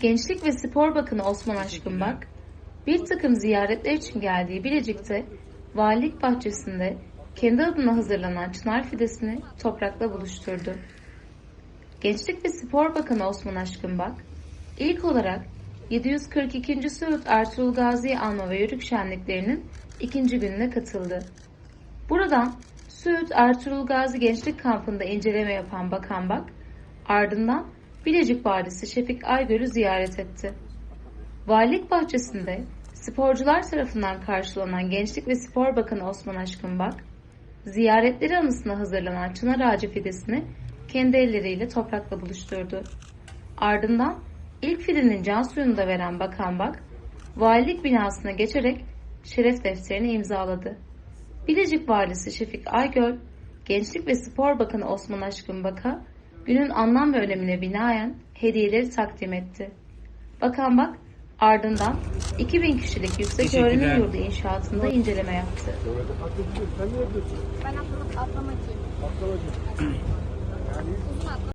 Gençlik ve Spor Bakanı Osman Aşkınbak, bir takım ziyaretler için geldiği Bilecik'te valilik bahçesinde kendi adına hazırlanan çınar fidesini toprakla buluşturdu. Gençlik ve Spor Bakanı Osman Aşkınbak, ilk olarak 742. Söğüt Ertuğrul Gazi'yi anma ve yörük şenliklerinin ikinci gününe katıldı. Buradan Söğüt Ertuğrul Gazi Gençlik Kampı'nda inceleme yapan Bakan Bak, ardından Bilecik Valisi Şefik Aygör'ü ziyaret etti. Valilik bahçesinde sporcular tarafından karşılanan Gençlik ve Spor Bakanı Osman Aşkınbak, ziyaretleri anısına hazırlanan çınar ağacı fidesini kendi elleriyle toprakla buluşturdu. Ardından ilk fidenin can suyunu da veren Bakan Bak, valilik binasına geçerek şeref defterini imzaladı. Bilecik Valisi Şefik Aygöl, Gençlik ve Spor Bakanı Osman Aşkınbak'a günün anlam ve önemine binaen hediyeleri takdim etti. Bakan Bak, ardından 2000 kişilik yüksek öğrenim yurdu inşaatında inceleme yaptı. Ben atlamak atlamak